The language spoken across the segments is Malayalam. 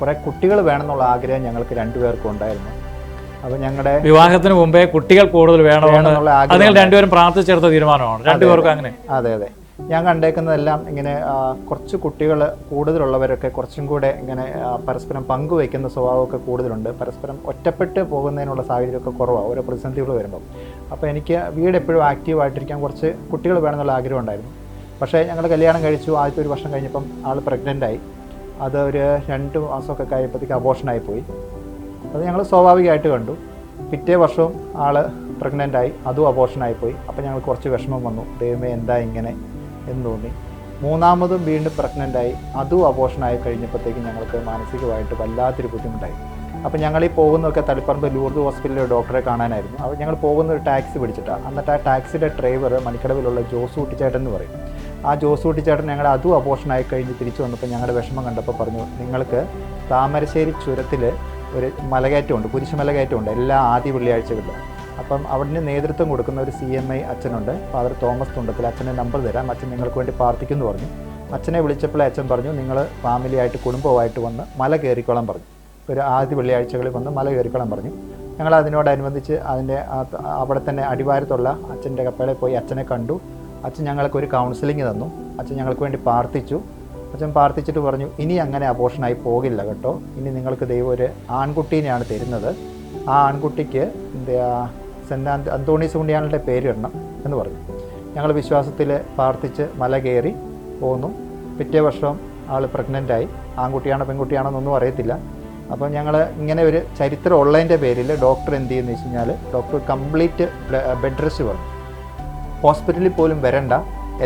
കുറേ കുട്ടികൾ വേണമെന്നുള്ള ആഗ്രഹം ഞങ്ങൾക്ക് രണ്ടുപേർക്കും ഉണ്ടായിരുന്നു. അപ്പൊ ഞങ്ങളുടെ വിവാഹത്തിന് മുമ്പേ കുട്ടികൾ കൂടുതൽ വേണമെന്നുള്ള ആഗ്രഹം രണ്ടുപേരും പ്രാർത്ഥിച്ചെടുത്ത തീരുമാനമാണ്. രണ്ടുപേർക്കും അങ്ങനെ. അതെ അതെ. ഞാൻ കണ്ടേക്കുന്നതെല്ലാം ഇങ്ങനെ കുറച്ച് കുട്ടികൾ കൂടുതലുള്ളവരൊക്കെ കുറച്ചും കൂടെ ഇങ്ങനെ പരസ്പരം പങ്കുവയ്ക്കുന്ന സ്വഭാവമൊക്കെ കൂടുതലുണ്ട്. പരസ്പരം ഒറ്റപ്പെട്ട് പോകുന്നതിനുള്ള സാഹചര്യമൊക്കെ കുറവാണ് ഓരോ പ്രതിസന്ധികൾ വരുമ്പോൾ അപ്പോൾ എനിക്ക് വീട് എപ്പോഴും ആക്റ്റീവായിട്ടിരിക്കാൻ കുറച്ച് കുട്ടികൾ വേണമെന്നുള്ള ആഗ്രഹം ഉണ്ടായിരുന്നു. പക്ഷേ ഞങ്ങൾ കല്യാണം കഴിച്ചു ആദ്യത്തെ ഒരു വർഷം കഴിഞ്ഞപ്പം ആൾ പ്രഗ്നന്റ് ആയി അത് ഒരു രണ്ട് മാസമൊക്കെ കഴിയുമ്പോഴത്തേക്ക് അബോഷനായി പോയി അത് ഞങ്ങൾ സ്വാഭാവികമായിട്ട് കണ്ടു. പിറ്റേ വർഷവും ആൾ പ്രഗ്നന്റ് ആയി. അതും അബോഷനായി പോയി അപ്പോൾ ഞങ്ങൾ കുറച്ച് വിഷമം വന്നു. ദൈവമേ എന്താ ഇങ്ങനെ എന്ന് തോന്നി. മൂന്നാമതും വീണ്ടും പ്രഗ്നന്റ് ആയി. അതും അബോഷനായി കഴിഞ്ഞപ്പോഴത്തേക്കും ഞങ്ങൾക്ക് മാനസികമായിട്ട് വല്ലാത്തൊരു ബുദ്ധിമുട്ടായി. അപ്പോൾ ഞങ്ങൾ ഈ പോകുന്നതൊക്കെ തളിപ്പറമ്പ് ലൂർദ് ഹോസ്പിറ്റലിലെ ഡോക്ടറെ കാണാനായിരുന്നു. അപ്പോൾ ഞങ്ങൾ പോകുന്ന ഒരു ടാക്സി പിടിച്ചിട്ടാണ് എന്നിട്ട് ആ ടാക്സിയുടെ ഡ്രൈവർ മണിക്കടവിലുള്ള ജോസ് കുട്ടിച്ചേട്ടൻ എന്ന് പറയും. ആ ജോസ് കുട്ടിച്ചേട്ടൻ ഞങ്ങൾ അതും അബോഷനായി കഴിഞ്ഞ് തിരിച്ചു വന്നപ്പോൾ ഞങ്ങളുടെ വിഷമം കണ്ടപ്പോൾ പറഞ്ഞു നിങ്ങൾക്ക് താമരശ്ശേരി ചുരത്തിൽ ഒരു മലകയറ്റമുണ്ട് കുരിശുമലകയറ്റമുണ്ട് എല്ലാ ആദ്യ വെള്ളിയാഴ്ചകളിലും. അപ്പം അവിടുന്ന് നേതൃത്വം കൊടുക്കുന്ന ഒരു സി എം ഐ അച്ഛനുണ്ട് ഫാദർ തോമസ് തുണ്ടത്തിൽ അച്ഛനെ നമ്പർ തരാം അച്ഛൻ നിങ്ങൾക്ക് വേണ്ടി പ്രാർത്ഥിക്കുമെന്ന് പറഞ്ഞു. അച്ഛനെ വിളിച്ചപ്പോൾ അച്ഛൻ പറഞ്ഞു നിങ്ങൾ ഫാമിലിയായിട്ട് കുടുംബമായിട്ട് വന്ന് മല കയറിക്കോളാൻ പറഞ്ഞു. ഒരു ആദ്യ വെള്ളിയാഴ്ചകളിൽ വന്ന് മല കയറിക്കോളാൻ പറഞ്ഞു. ഞങ്ങൾ അതിനോടനുബന്ധിച്ച് അതിന്റെ അവിടെ തന്നെ അടിവാരത്തുള്ള അച്ഛന്റെ കപ്പലിൽ പോയി അച്ഛനെ കണ്ടു. അച്ഛൻ ഞങ്ങൾക്ക് ഒരു കൗൺസിലിംഗ് തന്നു. അച്ഛൻ ഞങ്ങൾക്ക് വേണ്ടി പ്രാർത്ഥിച്ചു. അച്ഛൻ പ്രാർത്ഥിച്ചിട്ട് പറഞ്ഞു ഇനി അങ്ങനെ അബോഷനായി പോകില്ല കേട്ടോ. ഇനി നിങ്ങൾക്ക് ദൈവം ഒരു ആൺകുട്ടീനെയാണ് തരുന്നത്. ആ ആൺകുട്ടിക്ക് അന്തോണി അന്തോണീസ് ഉണ്ണിയാളുടെ പേരിടണം എന്ന് പറഞ്ഞു. ഞങ്ങൾ വിശ്വാസത്തിൽ പ്രാർത്ഥിച്ച് മല കയറി പോന്നു. പിറ്റേ വർഷം ആൾ പ്രഗ്നന്റായി ആൺകുട്ടിയാണോ പെൺകുട്ടിയാണോ എന്നൊന്നും അറിയത്തില്ല. അപ്പോൾ ഞങ്ങൾ ഇങ്ങനെ ഒരു ചരിത്രം ഉള്ളതിന്റെ പേരിൽ ഡോക്ടർ എന്ത് ചെയ്യുന്നു വെച്ച് കഴിഞ്ഞാൽ ഡോക്ടർ കംപ്ലീറ്റ് ബെഡ് റെസ്റ്റ് പറഞ്ഞു. ഹോസ്പിറ്റലിൽ പോലും വരണ്ട.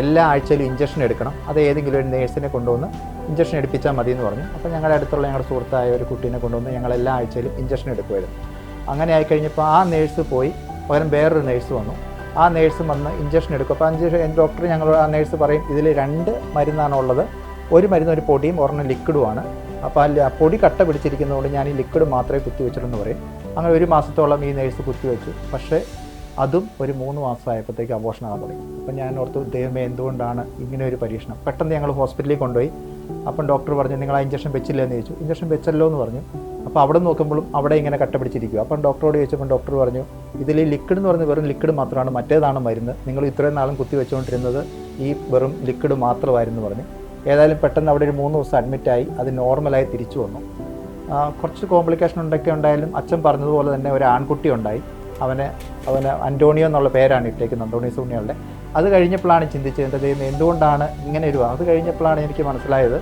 എല്ലാ ആഴ്ചയിലും ഇഞ്ചക്ഷൻ എടുക്കണം. അത് ഏതെങ്കിലും ഒരു നേഴ്സിനെ കൊണ്ടുവന്ന് ഇഞ്ചക്ഷൻ എടുപ്പിച്ചാൽ മതി എന്ന് പറഞ്ഞു. അപ്പോൾ ഞങ്ങളുടെ അടുത്തുള്ള ഞങ്ങളുടെ സുഹൃത്തായ ഒരു കുട്ടീനെ കൊണ്ടുവന്ന് ഞങ്ങൾ എല്ലാ ആഴ്ചയിലും ഇഞ്ചക്ഷൻ എടുക്കുമായിരുന്നു. അങ്ങനെ ആയിക്കഴിഞ്ഞപ്പോൾ ആ നേഴ്സ് പോയി. പകരം വേറൊരു നേഴ്സ് വന്നു. ആ നേഴ്സ് വന്ന് ഇഞ്ചക്ഷൻ എടുക്കും. അപ്പോൾ അഞ്ച് ഡോക്ടർ ഞങ്ങൾ ആ നേഴ്സ് പറയും ഇതിൽ രണ്ട് മരുന്നാണ് ഉള്ളത്. ഒരു മരുന്ന് ഒരു പൊടിയും ഒരെണ്ണം ലിക്വിഡുമാണ് അപ്പോൾ ആ പൊടി കട്ട പിടിച്ചിരിക്കുന്നതുകൊണ്ട് ഞാൻ ഈ ലിക്വിഡ് മാത്രമേ കുത്തിവെച്ചിട്ടുണ്ടെന്ന് പറയും. അങ്ങനെ ഒരു മാസത്തോളം ഈ നേഴ്സ് കുത്തിവെച്ചു. പക്ഷേ അതും ഒരു മൂന്ന് മാസമായപ്പോഴത്തേക്ക് അബോഷനാകാൻ തുടങ്ങി. അപ്പം ഞാൻ ഓർത്തു ദൈവമേ എന്തുകൊണ്ടാണ് ഇങ്ങനെ ഒരു പരീക്ഷണം? പെട്ടെന്ന് ഞങ്ങൾ ഹോസ്പിറ്റലിൽ കൊണ്ടുപോയി. അപ്പം ഡോക്ടർ പറഞ്ഞു നിങ്ങൾ ആ ഇഞ്ചക്ഷൻ വെച്ചില്ല എന്ന് ചോദിച്ചു. ഇഞ്ചക്ഷൻ വെച്ചല്ലോ എന്ന് പറഞ്ഞു. അപ്പോൾ അവിടെ നോക്കുമ്പോഴും അവിടെ ഇങ്ങനെ കട്ട പിടിച്ചിരിക്കുക അപ്പം ഡോക്ടറോട് ചോദിച്ചപ്പോൾ ഡോക്ടർ പറഞ്ഞു ഇതിൽ ലിക്വിഡ് എന്ന് പറഞ്ഞ് വെറും ലിക്വിഡ് മാത്രമാണ് മറ്റേതാണ് മരുന്ന്? നിങ്ങൾ ഇത്രയും നാളും കുത്തി വെച്ചുകൊണ്ടിരുന്നത് ഈ വെറും ലിക്വിഡ് മാത്രമായിരുന്നു പറഞ്ഞു. ഏതായാലും പെട്ടെന്ന് അവിടെ ഒരു മൂന്ന് ദിവസം അഡ്മിറ്റായി അത് നോർമലായി തിരിച്ചു വന്നു. കുറച്ച് കോംപ്ലിക്കേഷൻ ഉണ്ടൊക്കെ ഉണ്ടായാലും അച്ഛൻ പറഞ്ഞതുപോലെ തന്നെ ഒരു ആൺകുട്ടി ഉണ്ടായി. അവന് അവന് അന്റോണിയോ എന്നുള്ള പേരാണ് ഇട്ടേക്കുന്നത് അന്തോണിയോ സൂണിയോളുടെ അത് കഴിഞ്ഞപ്പോഴാണ് ചിന്തിച്ചത് എന്റെ ദൈവം എന്തുകൊണ്ടാണ് ഇങ്ങനെ ഒരു അത് കഴിഞ്ഞപ്പോഴാണ് എനിക്ക് മനസ്സിലായത്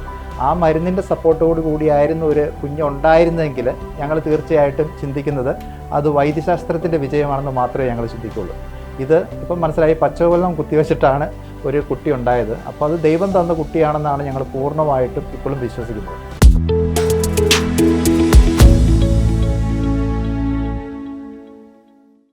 ആ മരുന്നിന്റെ സപ്പോർട്ടോട് കൂടിയായിരുന്നു ഒരു കുഞ്ഞുണ്ടായിരുന്നെങ്കിൽ ഞങ്ങൾ തീർച്ചയായിട്ടും ചിന്തിക്കുന്നത് അത് വൈദ്യശാസ്ത്രത്തിന്റെ വിജയമാണെന്ന് മാത്രമേ ഞങ്ങൾ ചിന്തിക്കുള്ളൂ. ഇത് ഇപ്പം മനസ്സിലായി പച്ചവെള്ളം കുത്തിവെച്ചിട്ടാണ് ഒരു കുട്ടി ഉണ്ടായത്. അപ്പോൾ അത് ദൈവം തന്ന കുട്ടിയാണെന്നാണ് ഞങ്ങൾ പൂർണമായിട്ടും ഇപ്പോഴും വിശ്വസിക്കുന്നത്.